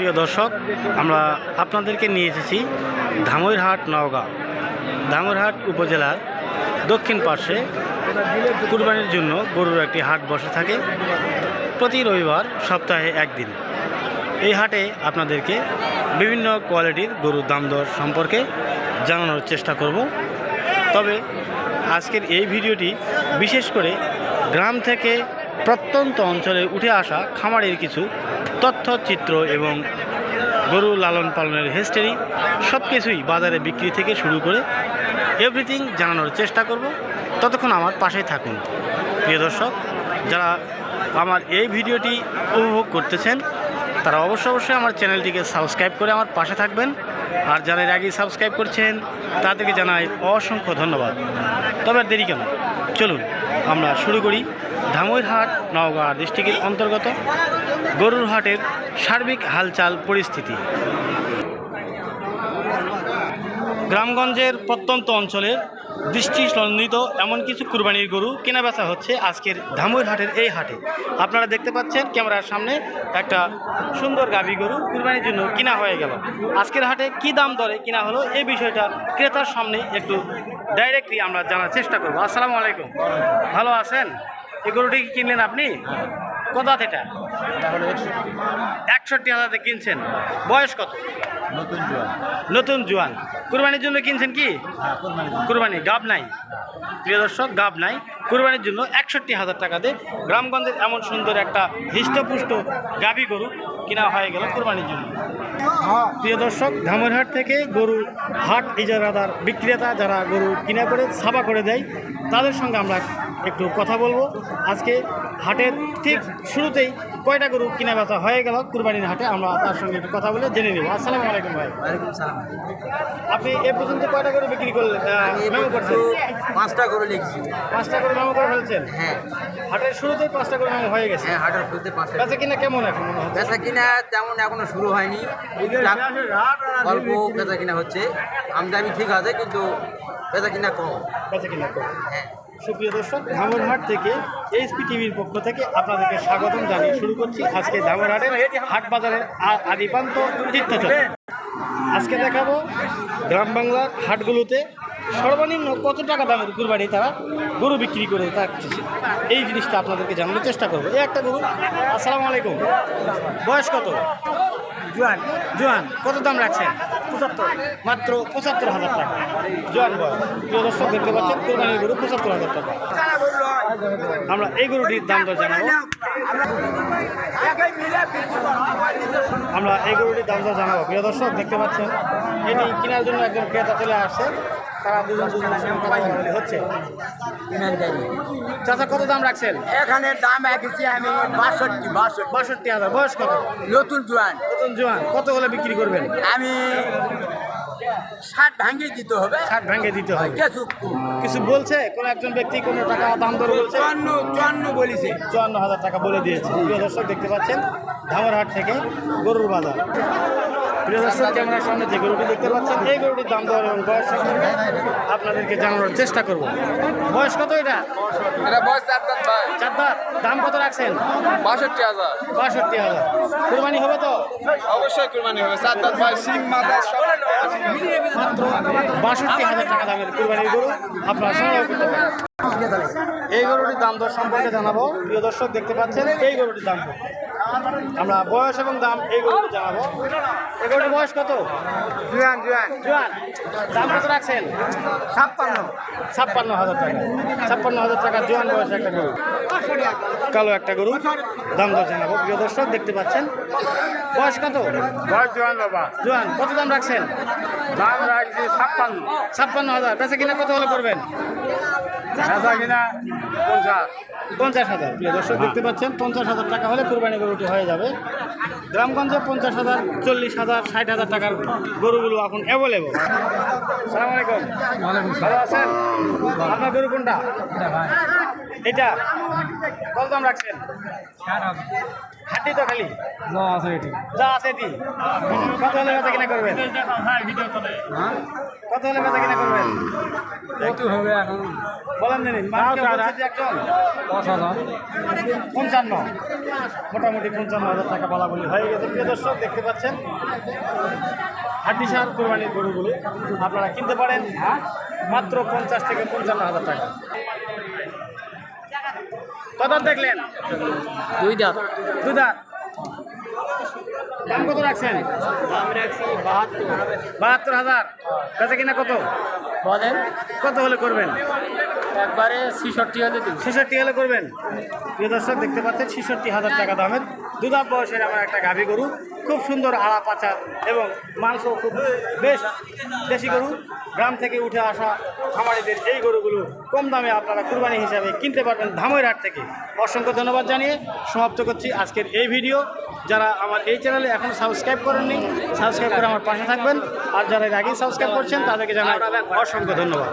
প্রিয় দর্শক, আমরা আপনাদেরকে নিয়ে এসেছি ধামইরহাট নওগাঁ। ধামইরহাট উপজেলার দক্ষিণ পার্শ্বে কুরবানির জন্য গরুর একটি হাট বসে থাকে প্রতি রবিবার সপ্তাহে একদিন। এই হাটে আপনাদেরকে বিভিন্ন কোয়ালিটির গরুর দাম দর সম্পর্কে জানানোর চেষ্টা করব। তবে আজকের এই ভিডিওটি বিশেষ করে গ্রাম থেকে প্রত্যন্ত অঞ্চলে উঠে আসা খামারের কিছু তথ্যচিত্র এবং গরু লালন পালনের হিস্টেরি সব কিছুই বাজারে বিক্রি থেকে শুরু করে এভরিথিং জানানোর চেষ্টা করব। ততক্ষণ আমার পাশেই থাকুন। প্রিয় দর্শক, যারা আমার এই ভিডিওটি উপভোগ করতেছেন, তারা অবশ্যই অবশ্যই আমার চ্যানেলটিকে সাবস্ক্রাইব করে আমার পাশে থাকবেন। আর যারা এর আগেই সাবস্ক্রাইব করছেন, তাদেরকে জানাই অসংখ্য ধন্যবাদ। তবে দেরি কেন? চলুন। আমরা শুরু করি ধামইরহাট নওগাঁ ডিস্ট্রিক্টের অন্তর্গত গরুর হাটের সার্বিক হালচাল পরিস্থিতি। গ্রামগঞ্জের প্রত্যন্ত অঞ্চলের দৃষ্টি সন্নিহিত এমন কিছু কুরবানির গরু কেনা বেচা হচ্ছে আজকের ধামইর হাটের এই হাটে। আপনারা দেখতে পাচ্ছেন ক্যামেরার সামনে একটা সুন্দর গাভী গরু কুরবানির জন্য কিনা হয়ে গেল। আজকের হাটে কি দাম দরে কিনা হলো এই বিষয়টা ক্রেতার সামনে একটু ডাইরেক্টলি আমরা জানার চেষ্টা করব। আসসালামু আলাইকুম। ভালো আছেন? এই গরুটি কিনলেন আপনি? কত এটা? একষট্টি। হাজারে কিনছেন। বয়স কত? নতুন জোয়ান। নতুন জোয়ান। কুরবানির জন্য কিনছেন কি? হ্যাঁ কুরবানি গাব নাই। প্রিয় দর্শক গাব নাই। কুরবানির জন্য একষট্টি হাজার টাকাতে গ্রামগঞ্জের এমন সুন্দর একটা হৃষ্টপুষ্ট গাভী গরু কিনা হয়ে গেল কুরবানির জন্য। প্রিয় দর্শক ধামরহাট থেকে গরু হাট ইজারাদার বিক্রেতা যারা গরু কিনা করে ছাপা করে দেয় তাদের সঙ্গে আমরা একটু কথা বলব। আজকে হাটের ঠিক শুরুতেই কয়টা গরু কিনা বেচা হয়ে গেল কুরবানির হাটে? আমরা তার সঙ্গে একটু কথা বলে জেনে নেব। আসসালামু আলাইকুম ভাই। ওয়ালাইকুম সালাম। আপনি এ পর্যন্ত কয়টা গরু বিক্রি করলেন? মেমো করছেন। পাঁচটা গরু লিখছি। পাঁচটা করে মেমো করে ফেলছেন? হ্যাঁ। হাটের শুরুতেই পাঁচটা করে মেমো হয়ে গেছে। হ্যাঁ হাটের শুরুতে পাঁচটা বেচা কিনা কেমন এখন মনে হচ্ছে? বেচা কিনা তেমন এখনও শুরু হয়নি। অল্প বেচা কিনা হচ্ছে। আমদানি ঠিক আছে কিন্তু বেচা কিনা কম। বেচা কিনা কম। হ্যাঁ। সুপ্রিয় দর্শক, ধামরহাট থেকে এইচপি টিভির পক্ষ থেকে আপনাদেরকে স্বাগতম জানিয়ে শুরু করছি আজকে ধামরহাটের হাট বাজারের আদিপান্ত তীর্থচল আজকে দেখাবো গ্রাম বাংলার হাটগুলোতে সর্বনিম্ন কত টাকা দামের কুরবানি তারা গরু বিক্রি করে থাকছে? এই জিনিসটা আপনাদেরকে জানানোর চেষ্টা করব। এই একটা গরু, আসসালামু আলাইকুম। বয়স কত? জোয়ান জোয়ান, কত দাম রাখছেন? মাত্র পঁচাত্তর হাজার টাকা। জোয়ান বয়স প্রিয় দর্শক, দেখতে পাচ্ছেন, কোরবানির গরু পঁচাত্তর হাজার টাকা। আমরা এই গরুটির দাম দর জানাব। আমরা এই গরুটির দাম দর জানাব। প্রিয় দর্শক, দেখতে পাচ্ছেন, এটি কেনার জন্য একজন ক্রেতা চলে আসছে। তারা দুজন হচ্ছে? চাচা কত দাম রাখছেন? এখানে দাম রেখেছি আমি বাষট্টি বাষট্টি। বাষট্টি হাজার। বয়স কত? নতুন জোয়ান। নতুন জোয়ান। কত হলে বিক্রি করবেন? আমি ষাট ভাঙিয়ে দিতে হবে। ষাট ভেঙে দিতে হয় কিছু। কিছু বলছে? কোন একজন ব্যক্তি কোনো টাকা দাম দর বলছে? চুয়ান্ন চুয়ান্ন বলিছে। চুয়ান্ন হাজার টাকা বলে দিয়েছে। প্রিয় দর্শক দেখতে পাচ্ছেন ধামরহাট থেকে গরুর বাজার। প্রিয় দর্শক ক্যামেরার সামনে যে গরুটি দেখতে পাচ্ছেন এই গরুটির দাম দর এবং বয়স সম্পর্কে আপনাদেরকে জানানোর চেষ্টা করব। বয়স কত এটা? এটা বয়স চার দাঁত ভাই। চার দাঁত। দাম কত রাখছেন? বাষট্টি হাজার। বাষট্টি হাজার। কুরবানি হবে তো? অবশ্যই কুরবানি হবে। সাত দাঁত ভাই সিং মাথা মাত্র বাষট্টি হাজার টাকা দামের কুরবানির গরু আপনারা সংগ্রহ করতে পারেন। এই গরুটির দাম দর সম্পর্কে জানাব। প্রিয় দর্শক দেখতে পাচ্ছেন এই গরুটির দাম। আমরা বয়স এবং দাম এই গরুটি জানাব। এই গরুটির বয়স কত? জুয়ান জুয়ান। জোয়ান। দাম কত রাখছেন? ছাপ্পান্ন। ছাপ্পান্ন হাজার টাকা। ছাপ্পান্ন হাজার টাকা জোয়ান বয়স একটা গরু। কালো একটা গরু। দাম দর জানাব। প্রিয় দর্শক দেখতে পাচ্ছেন। বয়স কত? বয়স জুয়ান বাবা। জোয়ান কত দাম রাখছেন? দাম রাখছি ছাপ্পান্ন। ছাপ্পান্ন হাজার। বেচা কিনা কত হলে করবেন? পঞ্চাশ। পঞ্চাশ হাজার। প্রিয় দর্শক দেখতে পাচ্ছেন পঞ্চাশ হাজার টাকা হলে কুরবানি গরুটি হয়ে যাবে। গ্রামগঞ্জে পঞ্চাশ হাজার চল্লিশ হাজার ষাট হাজার টাকার গরুগুলো এখন অ্যাভেলেবল সালাম আলাইকুম। ভালো আছেন? আপনার গরু কোনটা? এটা কত দাম রাখছেন? হাড্ডি তো খালি? যা আছে এটি। যা আছে এটি? কত হলে বেচা কিনা করবেন? হ্যাঁ? কত হলে বেচা কিনা করবেন? একটু হবে এখন। বলেন যে একজন। দশ হাজার। পঞ্চান্ন। মোটামুটি পঞ্চান্ন হাজার টাকা বলা বলি হয়ে গেছে। প্রিয় দর্শক দেখতে পাচ্ছেন? হাড্ডিসার কোরবানির গরুগুলো আপনারা কিনতে পারেন। মাত্র পঞ্চাশ থেকে পঞ্চান্ন হাজার টাকা। কত দেখলেন? দুই দাঁত। দুই দাঁত। দাম কত রাখছেন? দাম রাখছি বাহাত্তর বাহাত্তর হাজার। বেচা কিনা কত? বলেন। কত হলে করবেন? একবারে ছিষট্টি হলে ছিষট্টি ছেষট্টি হলে করবেন। প্রিয় দর্শক দেখতে পাচ্ছেন ছেষট্টি হাজার টাকা দামের দুধাপ বয়সের আমার একটা গাভী গরু। খুব সুন্দর আড়া পাচা এবং মাংস খুব বেশ দেশি গরু। গ্রাম থেকে উঠে আসা খামারিদের এই গরুগুলো কম দামে আপনারা কুরবানি হিসাবে কিনতে পারবেন ধামইরহাট থেকে। অসংখ্য ধন্যবাদ জানিয়ে সমাপ্ত করছি আজকের এই ভিডিও। যারা আমার এই চ্যানেলে এখন সাবস্ক্রাইব করেননি, সাবস্ক্রাইব করে আমার পাশে থাকবেন। আর যারা আগেই সাবস্ক্রাইব করছেন, তাদেরকে জানাই অসংখ্য ধন্যবাদ।